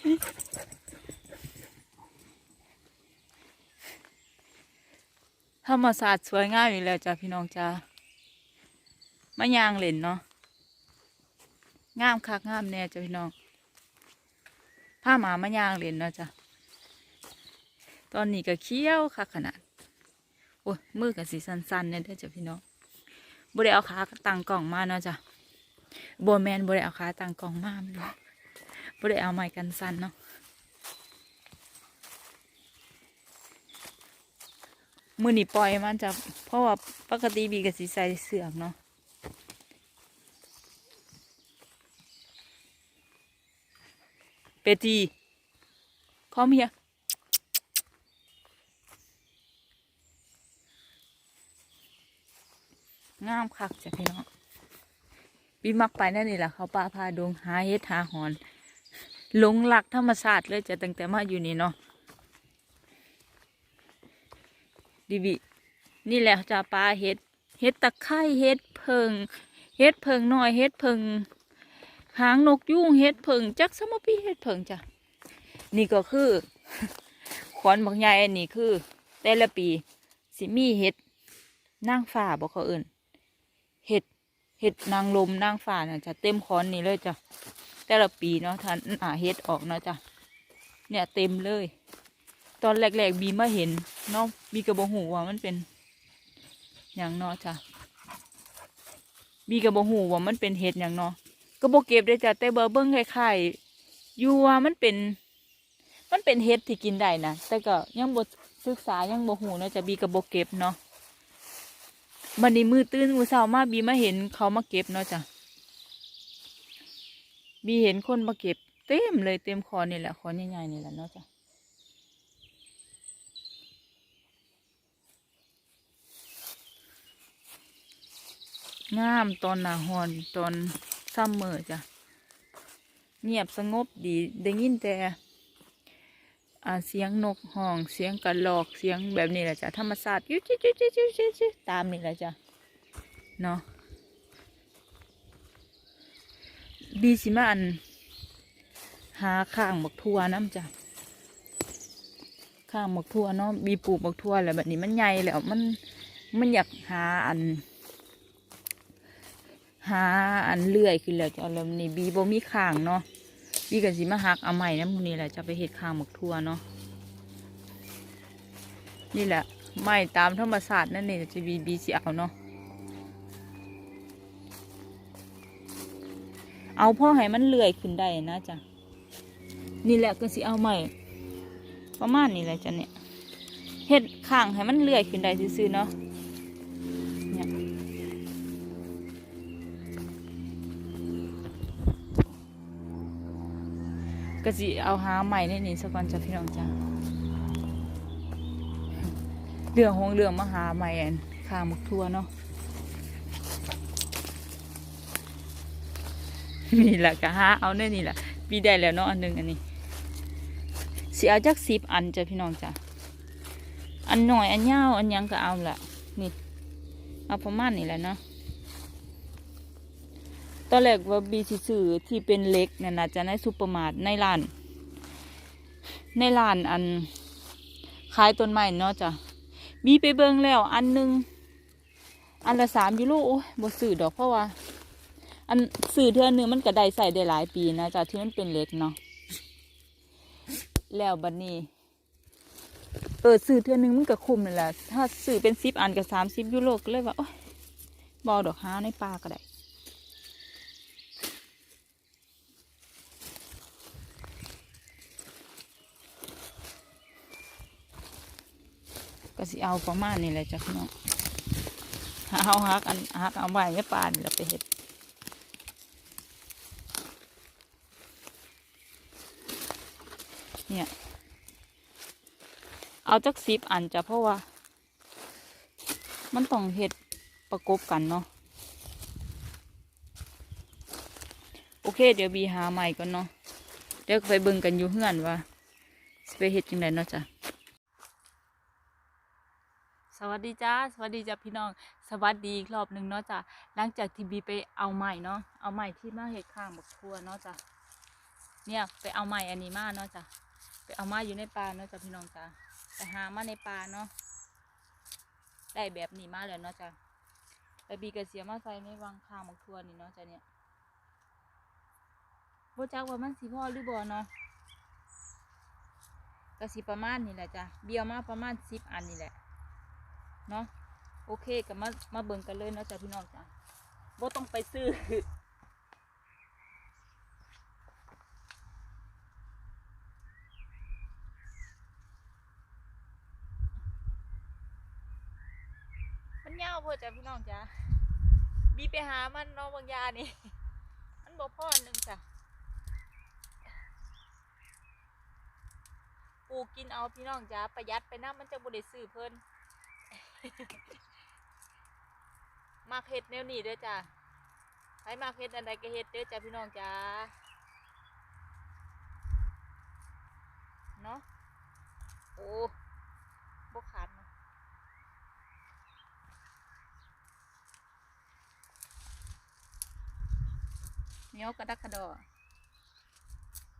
ธรรมศาสตร์สวยงามอยู่แล้วจ้ะพี่น้องจ้ามายางเล่นเนาะงามคักงามแน่จ้ะพี่น้องผ้าหมามายางเล่นเนาะจ้ะตอนนี้ก็เคี้ยวคักขนาดโอ้ยมือกับสีสั้นๆเนี่ยเด้จ้ะพี่น้องบ่ได้เอาขาตังกล่องมาเนาะจ้ะโบแมนบ่ได้เอาขาตังกล่องมาไม่รู้ บ่ได้เอาไม้กันสั้นเนาะมือนี่ปล่อยมันจะเพราะว่าปกติบีกับสีใส่เสือกเนาะเปตีคอมเฮียงามคักจ้ะพี่น้องบีมักไปนั่นนี่แหละเขาป่าพาดวงหาเฮ็ดหาหอน หลงหลักธรรมชาติเลยจะตั้งแต่มาอยู่นี่เนาะดิบินี่แหละจ้าปลาเห็ดเห็ดตะไคร้เห็ดเพิงเห็ดเพิงน้อยเห็ดเพิงหางนกยุงเห็ดเพิงจักสมปีเห็ดเพิงจ้ะนี่ก็คือขอนบางใหญ่นนี้คือ แต่ละปีสิมีเห็ดนางฟ้าบอกเขาเอิ่นเห็ดเห็ดนางลมนางฟ้าน่ะจะเต็มขอนนี่เลยจ้ะ แต่ละปีเนาะท่านอ่าเห็ดออกเนาะจ้ะเนี่ยเต็มเลย ตอนแรกๆบีมาเห็นเนาะบีกระบหูว่ามันเป็นอย่างเนาะจ้ะบีกระบหูว่ามันเป็นเห็ดอย่างเนาะก็บอเก็บได้จ้ะแต่เบอร์เบิ้งคล้ายๆอยู่ว่ามันเป็น มันเป็นเห็ดที่กินได้นะแต่ก็ยังบศึกษายังบหูเนาะจ้ะบีกระบเก็บเนาะบันนี้มือตื้นมือเศร้ามากบีมาเห็นเขามาเก็บเนาะจ้ะ บีเห็นคนมาเก็บเต็มเลยเต็มคอนี่แหละคอใหญ่ๆนี่แหละเนาะจ้ะงามตอนหนาฮอนตอนซัมเมอร์จ้ะ เงียบสงบดีได้ยินแต่เสียงนกห้องเสียงกระรอกเสียงแบบนี้แหละจ้ะธรรมศาสตร์ยุจิจุจิจุจิจุตามนี่แหละจ้ะเนาะ บีสิมาอัน หาข้างบักทัวน้ำจ้ะข้างบักทัวเนาะบีปลูกบักทัวแล้วแบบนี้มันใหญ่แล้วมันมันอยากหาอัน หาอันเลื่อยขึ้นแล้วจะเอาแล้วนี่บีบ่มีข้างเนาะบีกันสิมาหักเอาใหม่นะมึงนี่แหละจะไปเห็ดข้างหมกทั่วเนาะนี่แหละไม้ตามธรรมศาสตร์นั่นนี่จะบีบีสิเอาเนาะ เอาพ่อให้มันเลื่อยขึ้นได้นะจ๊ะนี่แหละก็สิเอาใหม่ ประมาณนี้แหละจ้ะเนี่ยเห็ดข้างให้มันเลื่อยขึ้นได้ซื่อๆเนาะเนี่ยก็สิเอาหาใหม่ในนี้สักวันจะพี่น้องจ้าเรื่องของเรื่องมาหาใหม่อันข้างหมกทั่วเนาะ นี่แหละก็หาเอาเนี่ยนี่แหละปีได้แล้วเนาะอันหนึ่งอันนี้สิเอาจักสิบอันจ้ะพี่น้องจ้ะอันหน่อยอันยาวอันยังก็เอาละนี่เอาประมาณนี้แหละเนาะตอนแรกว่าบีสิซื้อที่เป็นเล็กเนี่ยนะจะในซูเปอร์มาร์ทในร้าน ในร้านอันขายต้นไม้เนาะจ้ะบีไปเบิ่งแล้วอันหนึงอันละสามยูโรโอ้ยบ่ซื้อดอกเพราะว่า อันซื้อเทื่อหนึงมันก็ได้ใส่ได้หลายปีนะจ้ะที่มันเป็นเล็กเนาะแล้วบัดนี้ เออซื้อเทื่อหนึงมันก็คุ้มนั่นแหละถ้าซื้อเป็นสิบอันก็สามสิบยูโรก็เลยว่าโอ้ยบอดอกหาในป่าก็ได้ก็สิเอาประมาณนี้แหละจ้ะพี่น้องเอาฮักอันฮักเอาไว้ไม่ปานเราไปเห็ด เนี่ย เอาจักสิบอันจ้ะเพราะว่า มันต้องเห็ดประกบกันเนาะโอเค เดี๋ยวบีหาใหม่ก่อนเนาะเดี๋ยวไปเบิ่งกันอยู่เฮือนว่าสิไปเห็ดจังไดเนาะจ้ะสวัสดีจ้าสวัสดีจ้าพี่น้อง สวัสดีอีกรอบหนึ่งเนาะจ้ะหลังจากที่บีไปเอาใหม่เนาะเอาใหม่ที่มาเห็ดข้างบักทัวเนาะจ้ะเนี่ยไปเอาไม้อันนี้มาเนาะจ้ะ เอามาอยู่ในป่าเนาะจ้ะพี่น้องจ้ะไปหามาในป่าเนาะได้แบบนี้มาแล้วเนาะจ้ะแล้วบีก็เสียมาใส่ในวังข้างมักทัวนี่เนาะจ้ะเนี่ยบ่จักว่ามันสิพอหรือบ่เนาะก็สิประมาณนี่แหละจ้ะเบียวมาประมาณสิบอันนี่แหละเนาะโอเคก็มามาเบิ่งกันเลยเนาะจ้ะพี่น้องจ้ะบ่ต้องไปซื้อ มันยาว โพดจ้ะพี่น้องจ้ะบีไปหามันเน้องบางยานี่มันบ่พอหนึ่งจ้ะปลูกกินเอาพี่น้องจ้ะประหยัดไปน้ำมันจะบ่ได้ซื้อเพิ่นมาเฮ็ดแนวนี้เด้อจ้ะใครมาเฮ็ดอันใดก็เฮ็ดเด้อจ้ะพี่น้องจ้ะเนาะโอ้บ่ขาด เนาะเหนียวกระดักกระดอ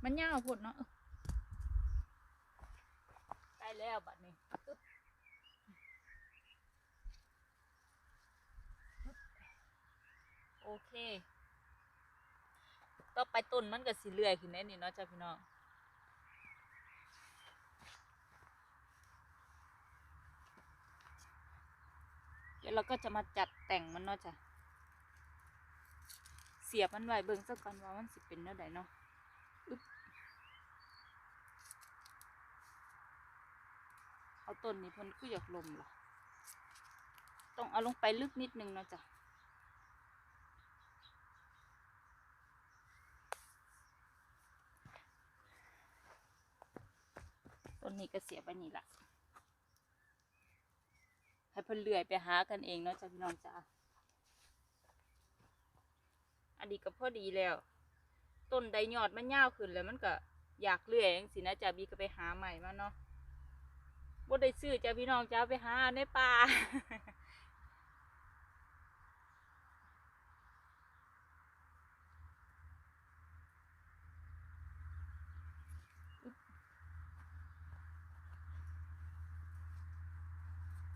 มันยาวพดเนาะได้แล้วบัดนี้โอเค ต่อไปต้นมันก็สิเลื่อยขึ้นแน่นี่เนาะจ้าพี่น้องเดี๋ยวเราก็จะมาจัดแต่งมันเนาะจ้ะ เสียบมันไว้เบิ่งสักก่อนว่ามันสิเป็นแนวใดเนาะอึ๊บเอาต้นนี้เพิ่นคือยากลมล่ะต้องเอาลงไปลึกนิดนึงเนาะจ้ะต้นนี้ก็เสียบไปนี่ละให้เพิ่นเลื่อยไปหากันเองเนาะจ้ะพี่น้องจ้า อันนี้ก็พอดีแล้ว ต้นใดยอดมันยาวขึ้นแล้วมันก็อยากเลื่อยจังสินะจ้าบีก็ไปหาใหม่มาเนาะบ่ได้ซื้อจ้าพี่น้องจ้าไปหาในป่า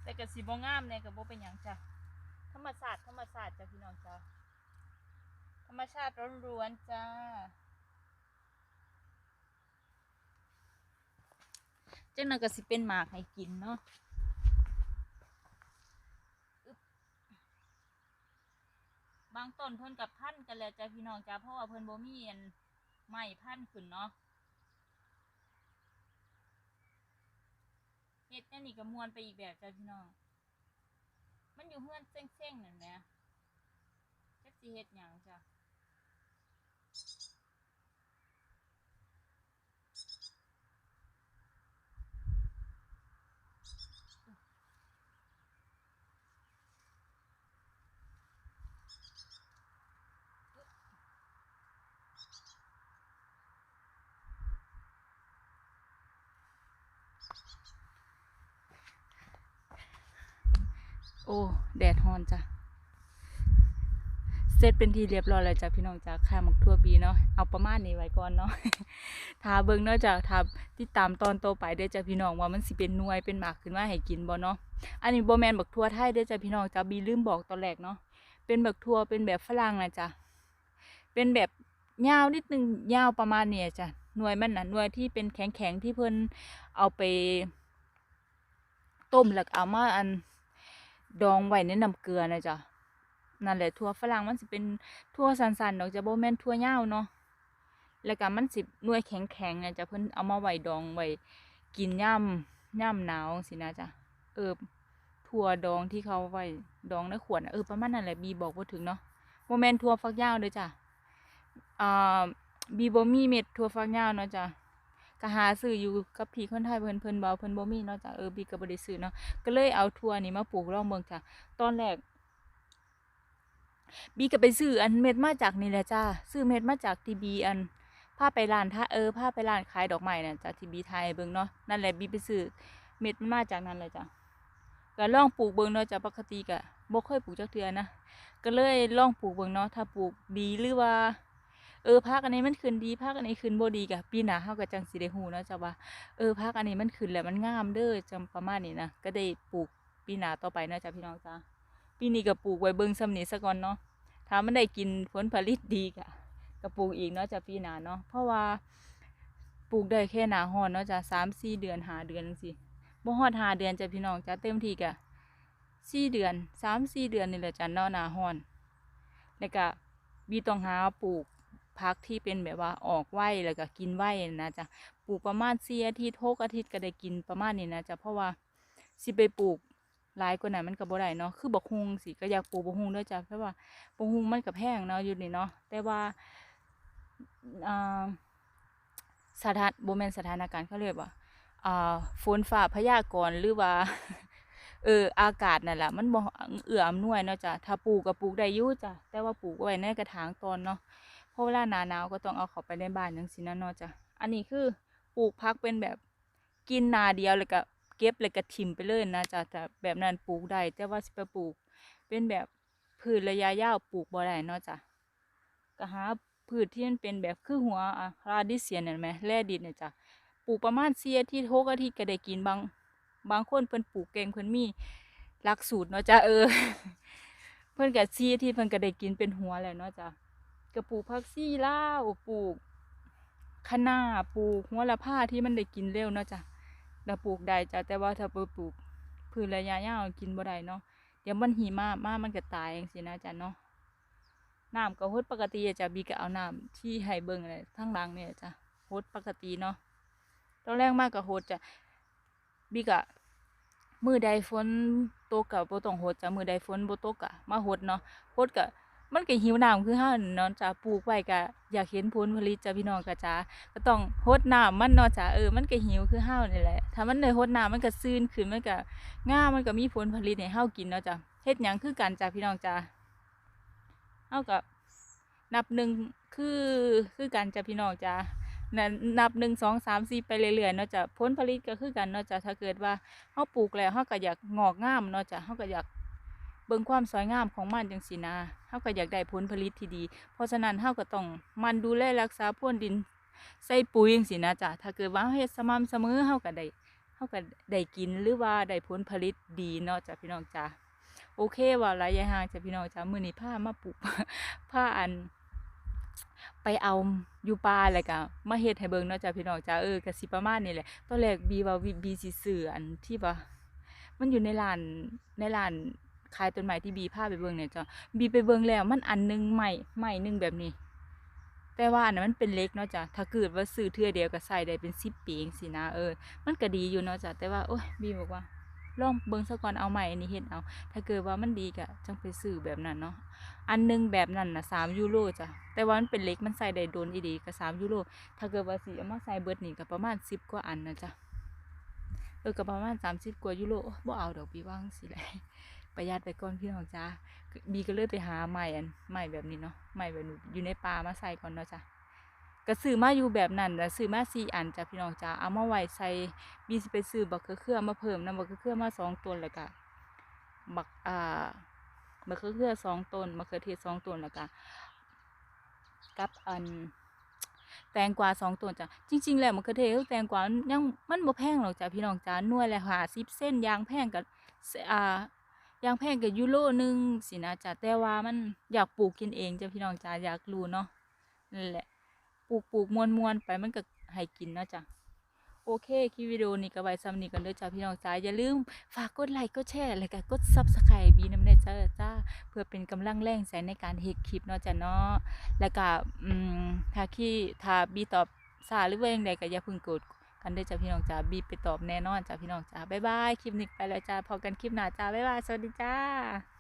แต่ก็สิบ่งามเนี่ยก็บ่เป็นหยังจ้ะธรรมศาสตร์ธรรมศาสตร์จ้ะพี่น้องจ้า รรมชาติร้วนๆจ้า จังนั้นก็สิเป็นหมากให้กินเนาะบางต้นเพิ่นกับพันกันแล้วจ้ะพี่น้องจ้าเพราะว่าเพิ่นบ่มีอันไม้พันธุ์ขึ้นเนาะเฮ็ดแนั่นนี่ก็มวนไปอีกแบบจ้ะพี่น้อง มันอยู่เฮือนเซ้งๆนั่นแหละจักสิเฮ็ดหยังจ้ะ โอ้ แดดฮอนจ้ะ เสร็จเป็นทีเรียบร้อยแล้วจ้ะพี่น้องจ้ะค่ามักทั่วบีเนาะ เอาประมาณนี้ไว้ก่อนเนาะถ้าเบิ่งเนาะจ้ะถ้าติดตามตอนโตไปเด้อจ้ะพี่น้องว่ามันสิเป็นนวยเป็นหมากขึ้นมาให้กินบ่เนาะ อันนี้บ่แมนบักทั่วไทยเด้อจ้ะพี่น้องจ้ะบีลืมบอกตอนแรกเนาะ เป็นบักทั่วเป็นแบบฝรั่งนะจ้ะ เป็นแบบยาวนิดนึงยาวประมาณเนี้ยจ้ะหน่วยมันนะหน่วยที่เป็นแข็งๆที่เพิ่นเอาไป ต้มแล้วก็เอามาอัน ดองไว้ในน้ำเกลือนะจ๊ะนั่นแหละทั่วฝรั่งมันสิเป็นทั่วสันๆดอกจะบ่แมนทั่วยาวเนาะแล้วก็มันสิหน่วยแข็งๆนะจ๊ะเพิ่นเอามาไว้ดองไว้กินย่ำย่ำหนาวสินะจ๊ะเออทั่วดองที่เขาไว้ดองในขวดเออประมาณนั้นแหละบีบอกบ่ถึงเนาะบ่แมนทั่วฟักยาวเด้อจ้ะอ่าบีบ่มีเม็ดทั่วฟักยาวเนาะจ้ะ ก็หาซื้ออยู่กับพี่คนไทยเพิ่นเพิ่นเบาเพิ่นบ่มีเนาะจ้ะเออบีก็บ่ได้ซื้อเนาะก็เลยเอาทัวนี้มาปลูกลองเบิ่งจ้ะตอนแรกบีก็ไปซื้ออันเม็ดมาจากนี่แหละจ้าซื้อเม็ดมาจากทีบีอันพาไปร้านท่าเออพาไปร้านขายดอกไม้น่ะจากทีบีไทยเบิ่งเนาะนั่นแหละบีไปซื้อเม็ดมันมาจากนั้นเลยจ้ะก็ลองปลูกเบิ่งเนาะจ้ะปกติก็บ่เคยปลูกจักเทื่อนะก็เลยลองปลูกเบิ่งเนาะถ้าปลูกดีหรือว่า เออพักอันนี้มันขึ้นดีพักอันนี้ขึ้นบ่ดีกะปีหนาเฮาก็จังสิได้ฮู้เนาะจ้ะว่าเออพักอันนี้มันขึ้นแล้วมันงามเด้อจังประมาณนี้นะก็ได้ปลูกปีหนาต่อไปเนาะจ้ะพี่น้องจ้าปีนี้ก็ปลูกไว้เบิ่งซำนี้ซะก่อนเนาะถ้ามันได้กินผลผลิตดีกะก็ปลูกอีกเนาะจ้ะปีหนาเนาะเพราะว่าปลูกได้แค่หนาร้อนเนาะจ้ะ3-4เดือนหาเดือนจังซี่บ่ฮอดหาเดือนจ้ะพี่น้องจ้ะเต็มที่กะสี่เดือน3-4เดือนนี่แหละจ้ะเนาะหนาร้อนแล้วก็บีต้องหาปลูก พักที่เป็นแบบว่าออกไหวแล้วก็กินไหวนะจ๊ะปลูกประมาณสี่อาทิตย์หกอาทิตย์ก็ได้กินประมาณนี้นะจ๊ะเพราะว่าสิไปปลูกหลายกว่านั้นมันก็บ่ได้เนาะคือบักฮุงสิก็อยากปลูกบักฮุงด้วยจ้ะเพราะว่าบักฮุงมันก็แพงเนาะอยู่นี่เนาะแต่ว่าสถานโบแมนสถานการณ์เขาเรียกว่าฝนฟ้าพยากรณ์หรือว่าเอออากาศนั่นแหละมันบ่เอื้ออำนวยเนาะจ้ะถ้าปลูกก็ปลูกได้ยู่จ้ะแต่ว่าปลูกไว้ในกระถางตอนเนาะ เพราะเวลาหนาหนาวก็ต้องเอาเขาไปในบ้านจังซี่นะเนาะจ้ะอันนี้คือปลูกพักเป็นแบบกินนาเดียวแล้วก็เก็บแล้วก็ทิ่มไปเลยนะจ้ะแต่แบบนั้นปลูกได้แต่ว่าสิไปปลูก เป็นแบบพืชระยะยาวปลูกบ่ได้เนาะจ้ะก็หาพืชที่มันเป็นแบบคือหัวอะราดิเซียนเห็นไหมแร่ดินเนี่ยจ้ะปลูกประมาณ4อาทิตย์6อาทิตย์ก็ได้กินบางบางคนเพิ่นปลูกเก่งเพิ่นมีหลักสูตรเนาะจ้ะเออ เพิ่นก็ซีที่เพิ่นก็ได้กินเป็นหัวแล้วเนาะจ้ะ ก็ปลูกผักซี่ลาวปลูกคะน้าปลูกหัวละพาที่มันได้กินเร็วเนาะจ้ะแล้วปลูกได้จ้ะแต่ว่าถ้าไปปลูกพืชระยะยาวกินบ่ได้เนาะเดี๋ยวมันหิมะมามันก็ตายจังซี่นะจ้ะเนาะน้ำก็ฮดปกติจ้ะบีก็เอาน้ำที่ให้เบิ่งเลยทั้งหลังเนี่ยจ้ะฮดปกติเนาะตอนแรกมากก็ฮดจ้ะบีกะมือใดฝนตกกะบ่ต้องหดจ้ะมือใดฝนโบตกกะมาหดเนาะหดกะ มันก็หิวน้ำคือเฮานั่นเนาะจ้ะปลูกไว้กะอยากเห็นผลผลิตจ้ะพี่น้องกะจ้าก็ต้องหดน้ำมันเนาะจ้ะเออมันก็หิวคือเฮานี่แหละถ้ามันได้หดน้ำมันก็ซื่นขึ้นมันก็ง่ามมันก็มีผลผลิตให้เฮากินเนาะจ้ะเฮ็ดหยังคือกันจ้ะพี่น้องจ้ะเฮาก็นับหนึ่งคือคือกันจ้ะพี่น้องจ้ะนะนับหนึ่งสองสามสี่ไปเรื่อยๆเนาะจ้ะผลผลิตก็คือกันเนาะจ้ะถ้าเกิดว่าเฮาปลูกแล้วเฮาก็อยากงอกงามเนาะจ้ะเฮาก็อยากเบิ่งความสวยงามของมันจังซี่นะเฮาก็อยากได้ผลผลิตที่ดี เพราะฉะนั้นเฮาก็ต้องมันดูแลรักษาพรวนดิน ใส่ปุ๋ยจังซี่นะจ้ะถ้าเกิดว่าเฮ็ดสม่ำเสมอเฮาก็ได้เฮาก็ได้กินหรือว่าได้ผลผลิตดีเนาะจ้ะพี่น้องจ้ะโอเคว่าระยะห่างจ้ะพี่น้องจ้ะมื้อนี้พามาปลูกพาอัน ไปเอาอยู่ป่าแล้วก็มาเฮ็ดให้เบิ่งเนาะจ้ะพี่น้องจ้าเออก็สิประมาณนี้แหละตอนแรกบีว่าบีสิซื้ออันที่ว่ามันอยู่ในร้านในร้าน ขายต้นไม้ที่บีพาไปเบิ่งเนี่ยจ้ะบีไปเบิ่งแล้ว มันอันหนึงใหม่ใหม่หนึงแบบนี้ แต่ว่าอันนั้นมันเป็นเล็กเนาะจ้ะถ้าเกิดว่าซื้อเทื่อเดียวก็ใส่ได้เป็น10ปีจังซี่นะเออ มันก็ดีอยู่เนาะจ้ะแต่ว่าโอ้ยบีบอกว่าลองเบิ่งซะก่อนเอาใหม่อันนี้เฮ็ดเอา ถ้าเกิดว่ามันดีก็จังไปซื้อแบบนั้นเนาะ อันหนึงแบบนั้นนะสามยูโรจ้ะ แต่ว่ามันเป็นเล็กมันใส่ได้โดนอีดีก็สามยูโร ถ้าเกิดว่าสิเอามาใส่เบิร์ดนี่ก็ประมาณสิบกว่าอันนะจ๊ะเออก็ประมาณสามสิบกว่ายูโรบ่เอาดอกบีว่างสิแหละ ประหยัดไปก่อนพี่น้องจ้าบีก็เลยไปหาใหม่อันใหม่แบบนี้เนาะใหม่แบบอยู่ในป่ามาใส่ก่อนเนาะจ้ะก็ซื้อมาอยู่แบบนั้นแล้วซื้อมาสี่อันจ้ะพี่น้องจ้าเอามาไว้ใส่บีสิไปซื้อบักเขือเขือมาเพิ่มนะบักเขือเขือมาสองต้นแล้วก็บักอ่ามะเขือเขือสองต้นมะเขือเทศสองต้นแล้วก็กับอันแตงกวาสองต้นจ้ะจริง ๆ แล้วมะเขือเทศกับแตงกวามันยังมันบ่แพงหรอกจ้ะพี่น้องจ้าหน่วยละหาสิบเส้นยางแพงกับอ่า ยางแพงกับยูโรหนึงสินะจ้ะแต่ว่ามันอยากปลูกกินเองจ้ะพี่น้องจ้าอยากรู้เนาะนั่นแหละปลูกปลูกมวนมวนไปมันก็ให้กินเนาะจ้ะโอเคคลิปวิดีโอนี้ก็ไว้ซ้ำนี้กันด้อจ้าพี่น้องจ้าอย่าลืมฝากกดไลค์กดแชร์แล้วก็กด Subscribe บีน้ำเนยจ้าจ้า เพื่อเป็นกำลังแรงใจในการเฮ็ดคลิปเนาะจ้ะเนาะแล้วก็ถ้าขี้ถ้าบีตอบสาหรือว่าอย่างใดก็อย่าพิ่งกด กันด้อจ้าพี่น้องจ้าบีไปตอบแน่นอนจ้าพี่น้องจ้าบ๊ายบายคลิปนี้ไปแล้วจ้าพอกันคลิปหน้าจ้าบ๊ายบายสวัสดีจ้า